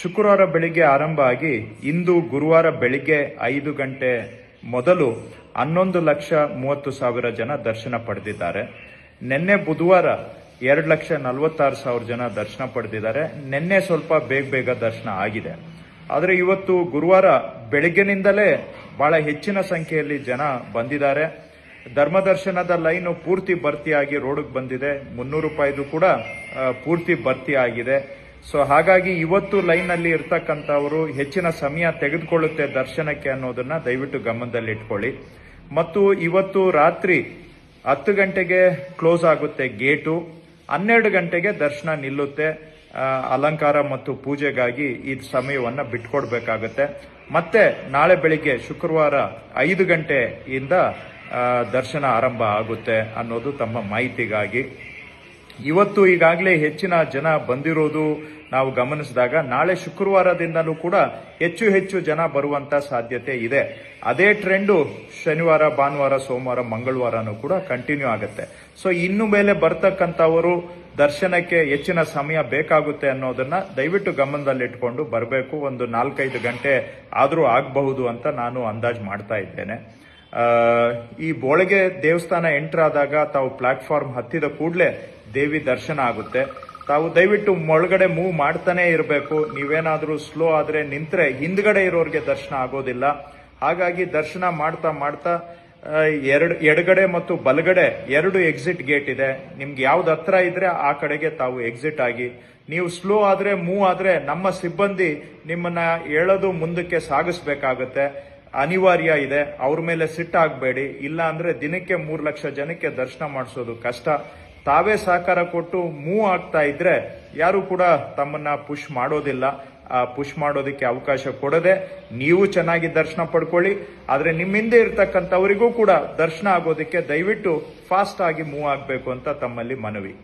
ಶುಕ್ರವಾರ ಬೆಳಿಗ್ಗೆ ಆರಂಭ ಆಗಿ ಇಂದು ಗುರುವಾರ ಬೆಳಿಗ್ಗೆ ಐದು ಗಂಟೆ ಮೊದಲು ಹನ್ನೊಂದು ಲಕ್ಷ ಮೂವತ್ತು ಸಾವಿರ ಜನ ದರ್ಶನ ಪಡೆದಿದ್ದಾರೆ. ನಿನ್ನೆ ಬುಧವಾರ ಎರಡು ಲಕ್ಷ ನಲವತ್ತಾರು ಸಾವಿರ ಜನ ದರ್ಶನ ಪಡೆದಿದ್ದಾರೆ. ನಿನ್ನೆ ಸ್ವಲ್ಪ ಬೇಗ ಬೇಗ ದರ್ಶನ ಆಗಿದೆ. ಆದರೆ ಇವತ್ತು ಗುರುವಾರ ಬೆಳಗ್ಗಿನಿಂದಲೇ ಬಹಳ ಹೆಚ್ಚಿನ ಸಂಖ್ಯೆಯಲ್ಲಿ ಜನ ಬಂದಿದ್ದಾರೆ. ಧರ್ಮದರ್ಶನದ ಲೈನು ಪೂರ್ತಿ ಭರ್ತಿಯಾಗಿ ರೋಡಿಗೆ ಬಂದಿದೆ. ಮುನ್ನೂರು ರೂಪಾಯಿದು ಕೂಡ ಪೂರ್ತಿ ಭರ್ತಿ ಆಗಿದೆ ಸೊ ಹಾಗಾಗಿ ಇವತ್ತು ಲೈನ್ ಅಲ್ಲಿ ಇರ್ತಕ್ಕಂಥವರು ಹೆಚ್ಚಿನ ಸಮಯ ತೆಗೆದುಕೊಳ್ಳುತ್ತೆ ದರ್ಶನಕ್ಕೆ ಅನ್ನೋದನ್ನ ದಯವಿಟ್ಟು ಗಮನದಲ್ಲಿಟ್ಕೊಳ್ಳಿ ಮತ್ತು ಇವತ್ತು ರಾತ್ರಿ ಹತ್ತು ಗಂಟೆಗೆ ಕ್ಲೋಸ್ ಆಗುತ್ತೆ ಗೇಟು. ಹನ್ನೆರಡು ಗಂಟೆಗೆ ದರ್ಶನ ನಿಲ್ಲುತ್ತೆ. ಅಲಂಕಾರ ಮತ್ತು ಪೂಜೆಗಾಗಿ ಈ ಸಮಯವನ್ನ ಬಿಟ್ಕೊಡ್ಬೇಕಾಗುತ್ತೆ. ಮತ್ತೆ ನಾಳೆ ಬೆಳಿಗ್ಗೆ ಶುಕ್ರವಾರ ಐದು ಗಂಟೆಯಿಂದ ದರ್ಶನ ಆರಂಭ ಆಗುತ್ತೆ ಅನ್ನೋದು ತಮ್ಮ ಮಾಹಿತಿಗಾಗಿ. ಇವತ್ತು ಈಗಾಗಲೇ ಹೆಚ್ಚಿನ ಜನ ಬಂದಿರೋದು ನಾವು ಗಮನಿಸಿದಾಗ ನಾಳೆ ಶುಕ್ರವಾರದಿಂದಲೂ ಕೂಡ ಹೆಚ್ಚು ಹೆಚ್ಚು ಜನ ಬರುವಂತ ಸಾಧ್ಯತೆ ಇದೆ. ಅದೇ ಟ್ರೆಂಡು ಶನಿವಾರ, ಭಾನುವಾರ, ಸೋಮವಾರ, ಮಂಗಳವಾರನೂ ಕೂಡ ಕಂಟಿನ್ಯೂ ಆಗುತ್ತೆ. ಸೊ ಇನ್ನು ಮೇಲೆ ಬರ್ತಕ್ಕಂಥವರು ದರ್ಶನಕ್ಕೆ ಹೆಚ್ಚಿನ ಸಮಯ ಬೇಕಾಗುತ್ತೆ ಅನ್ನೋದನ್ನ ದಯವಿಟ್ಟು ಗಮನದಲ್ಲಿಟ್ಕೊಂಡು ಬರಬೇಕು. ಒಂದು ನಾಲ್ಕೈದು ಗಂಟೆ ಆದರೂ ಆಗಬಹುದು ಅಂತ ನಾನು ಅಂದಾಜು ಮಾಡ್ತಾ ಇದ್ದೇನೆ. ಈ ಬೋಳಗೆ ದೇವಸ್ಥಾನ ಎಂಟರ್ ಆದಾಗ ತಾವು ಪ್ಲಾಟ್ಫಾರ್ಮ್ ಹತ್ತಿದ ಕೂಡಲೇ ದೇವಿ ದರ್ಶನ ಆಗುತ್ತೆ. ತಾವು ದಯವಿಟ್ಟು ಒಳಗಡೆ ಮೂವ್ ಮಾಡ್ತಾನೆ ಇರಬೇಕು. ನೀವೇನಾದರೂ ಸ್ಲೋ ಆದ್ರೆ ನಿಂತರೆ ಹಿಂದ್ಗಡೆ ಇರೋರಿಗೆ ದರ್ಶನ ಆಗೋದಿಲ್ಲ. ಹಾಗಾಗಿ ದರ್ಶನ ಮಾಡ್ತಾ ಮಾಡ್ತಾ ಎರಡು, ಎಡಗಡೆ ಮತ್ತು ಬಲಗಡೆ ಎರಡು ಎಕ್ಸಿಟ್ ಗೇಟ್ ಇದೆ. ನಿಮ್ಗೆ ಯಾವ್ದು ಹತ್ರ ಇದ್ರೆ ಆ ಕಡೆಗೆ ತಾವು ಎಕ್ಸಿಟ್ ಆಗಿ. ನೀವು ಸ್ಲೋ ಆದ್ರೆ, ಮೂವ್ ಆದ್ರೆ ನಮ್ಮ ಸಿಬ್ಬಂದಿ ನಿಮ್ಮನ್ನ ಹೇಳೋದು ಮುಂದಕ್ಕೆ ಸಾಗಿಸ್ಬೇಕಾಗತ್ತೆ. ಅನಿವಾರ್ಯ ಇದೆ. ಅವ್ರ ಮೇಲೆ ಸಿಟ್ಟಾಗಬೇಡಿ ಇಲ್ಲ ಅಂದ್ರೆ ದಿನಕ್ಕೆ ಮೂರು ಲಕ್ಷ ಜನಕ್ಕೆ ದರ್ಶನ ಮಾಡಿಸೋದು ಕಷ್ಟ. ತಾವೇ ಸಹಕಾರ ಕೊಟ್ಟು ಮೂವ್ ಆಗ್ತಾ ಇದ್ರೆ ಯಾರು ಕೂಡ ತಮ್ಮನ್ನ ಪುಷ್ ಮಾಡೋದಿಲ್ಲ. ಪುಷ್ ಮಾಡೋದಕ್ಕೆ ಅವಕಾಶ ಕೊಡದೆ ನೀವು ಚೆನ್ನಾಗಿ ದರ್ಶನ ಪಡ್ಕೊಳ್ಳಿ. ಆದ್ರೆ ನಿಮ್ಮ ಹಿಂದೆ ಇರ್ತಕ್ಕಂಥವರಿಗೂ ಕೂಡ ದರ್ಶನ ಆಗೋದಕ್ಕೆ ದಯವಿಟ್ಟು ಫಾಸ್ಟ್ ಆಗಿ ಮೂವ್ ಆಗಬೇಕು ಅಂತ ತಮ್ಮಲ್ಲಿ ಮನವಿ.